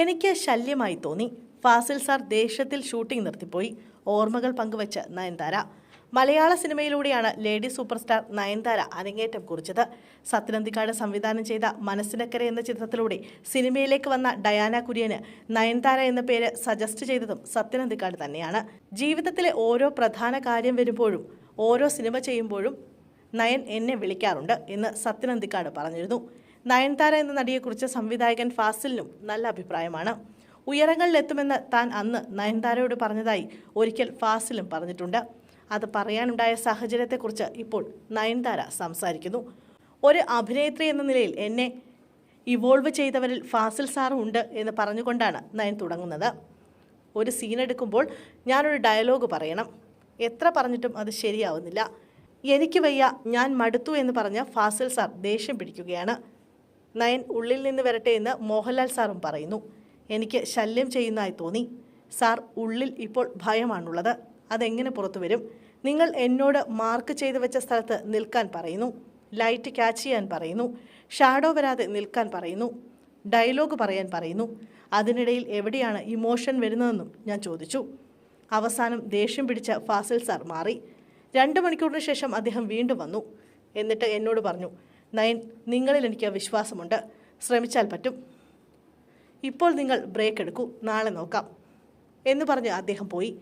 എനിക്ക് ശല്യമായി തോന്നി. ഫാസിൽ സാർ ദേഷ്യത്തിൽ ഷൂട്ടിംഗ് നിർത്തിപ്പോയി. ഓർമ്മകൾ പങ്കുവച്ച് നയൻതാര. മലയാള സിനിമയിലൂടെയാണ് ലേഡി സൂപ്പർ സ്റ്റാർ നയൻതാര അരങ്ങേറ്റം കുറിച്ചത്. സത്യനന്ദിക്കാട് സംവിധാനം ചെയ്ത മനസ്സിനക്കര എന്ന ചിത്രത്തിലൂടെ സിനിമയിലേക്ക് വന്ന ഡയാന കുര്യന് നയൻതാര എന്ന പേര് സജസ്റ്റ് ചെയ്തതും സത്യനന്ദിക്കാട് തന്നെയാണ്. ജീവിതത്തിലെ ഓരോ പ്രധാന കാര്യം വരുമ്പോഴും ഓരോ സിനിമ ചെയ്യുമ്പോഴും നയൻ എന്നെ വിളിക്കാറുണ്ട് എന്ന് സത്യനന്ദിക്കാട് പറഞ്ഞിരുന്നു. നയൻതാര എന്ന നടിയെക്കുറിച്ച് സംവിധായകൻ ഫാസിലിനും നല്ല അഭിപ്രായമാണ്. ഉയരങ്ങളിലെത്തുമെന്ന് താൻ അന്ന് നയൻതാരയോട് പറഞ്ഞതായി ഒരിക്കൽ ഫാസിലും പറഞ്ഞിട്ടുണ്ട്. അത് പറയാനുണ്ടായ സാഹചര്യത്തെക്കുറിച്ച് ഇപ്പോൾ നയൻതാര സംസാരിക്കുന്നു. ഒരു അഭിനേത്രി എന്ന നിലയിൽ എന്നെ ഇവോൾവ് ചെയ്തവരിൽ ഫാസിൽ സാറും ഉണ്ട് എന്ന് പറഞ്ഞുകൊണ്ടാണ് നയൻ തുടങ്ങുന്നത്. ഒരു സീൻ എടുക്കുമ്പോൾ ഞാനൊരു ഡയലോഗ് പറയണം. എത്ര പറഞ്ഞിട്ടും അത് ശരിയാവുന്നില്ല. എനിക്ക് വയ്യ ഞാൻ മടുത്തു എന്ന് പറഞ്ഞ ഫാസിൽ സാർ ദേഷ്യം പിടിക്കുകയാണ്. നയൻ ഉള്ളിൽ നിന്ന് വരട്ടെ എന്ന് മോഹൻലാൽ സാറും പറയുന്നു. എനിക്ക് ശല്യം ചെയ്യുന്നതായി തോന്നി. സാർ ഉള്ളിൽ ഇപ്പോൾ ഭയമാണുള്ളത്. അതെങ്ങനെ പുറത്തു വരും? നിങ്ങൾ എന്നോട് മാർക്ക് ചെയ്തു വെച്ച സ്ഥലത്ത് നിൽക്കാൻ പറയുന്നു. ലൈറ്റ് ക്യാച്ച് ചെയ്യാൻ പറയുന്നു. ഷാഡോ വരാതെ നിൽക്കാൻ പറയുന്നു. ഡയലോഗ് പറയാൻ പറയുന്നു. അതിനിടയിൽ എവിടെയാണ് ഇമോഷൻ വരുന്നതെന്നും ഞാൻ ചോദിച്ചു. അവസാനം ദേഷ്യം പിടിച്ച ഫാസിൽ സാർ മാറി. രണ്ട് മണിക്കൂറിന് ശേഷം അദ്ദേഹം വീണ്ടും വന്നു. എന്നിട്ട് എന്നോട് പറഞ്ഞു നയൻ നിങ്ങളിൽ എനിക്ക് വിശ്വാസമുണ്ട്. ശ്രമിച്ചാൽ പറ്റും. ഇപ്പോൾ നിങ്ങൾ ബ്രേക്ക് എടുക്കൂ. നാളെ നോക്കാം. എന്ന് പറഞ്ഞ് അദ്ദേഹം പോയി.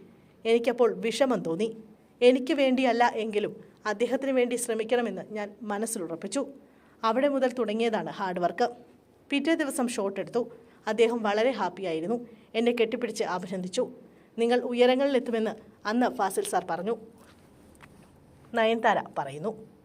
എനിക്കപ്പോൾ വിഷമം തോന്നി. എനിക്ക് വേണ്ടിയല്ല എങ്കിലും അദ്ദേഹത്തിന് വേണ്ടി ശ്രമിക്കണമെന്ന് ഞാൻ മനസ്സിലുറപ്പിച്ചു അവിടെ മുതൽ തുടങ്ങിയതാണ് ഹാർഡ് വർക്ക് പിറ്റേ ദിവസം ഷോട്ട് എടുത്തു. അദ്ദേഹം വളരെ ഹാപ്പിയായിരുന്നു എന്നെ കെട്ടിപ്പിടിച്ച് അഭിനന്ദിച്ചു. നിങ്ങൾ ഉയരങ്ങളിലെത്തുമെന്ന് അന്ന് ഫാസിൽ സാർ പറഞ്ഞു. നയൻതാര പറയുന്നു.